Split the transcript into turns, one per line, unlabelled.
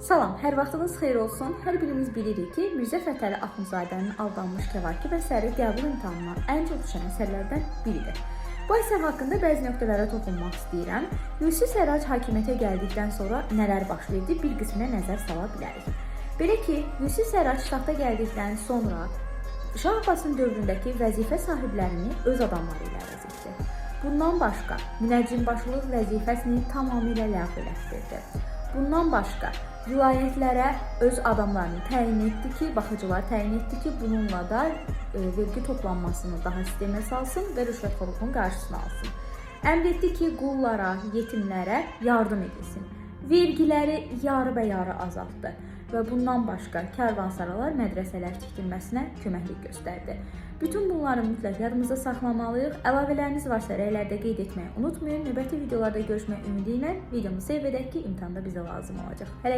Salam, hər vaxtınız xeyir olsun. Hər birimiz bilirik ki, Mirzə Fətəli Axundzadənin aldanmış Kəvakib əsəri qəbul imtahanına ən çox düşən əsərlərdən biridir. Bu əsər haqqında bəzi nöqtələrə toxunmaq istəyirəm. Yusif Sərrac hakimiyyətə gəldikdən sonra nələr baş verdi, bir qisminə nəzər sala bilərik. Belə ki, Yusif Sərrac taxta gəldikdən sonra Şah Abbasın dövründəki vəzifə sahiblərini öz adamları ilə əvəz etdi. Bundan başqa münəccimbaşılıq vəzifəsini tamamilə ləğv elətdirdi. Bundan başqa vilayətlərə öz adamlarını təyin etdi ki, baxıcılar təyin etdi ki, bununla da e, vergi toplanmasını daha sistemə salsın və rüşvətxorluğun qarşısını alsın. Əmr etdi ki, qullara, yetimlərə yardım edilsin. Vergiləri yarı-bəyarı azaltdı və bundan başqa karvansaralar, mədrəsələr tikilməsinə köməklik göstərdi. Bütün bunları mütləq yadımızda saxlamalıyıq. Əlavələriniz varsa rəylərdə qeyd etməyi unutmayın. Növbəti videolarda görüşmək ümidi ilə videomu seyv edək ki, imtahanda bizə lazım olacaq. Hələ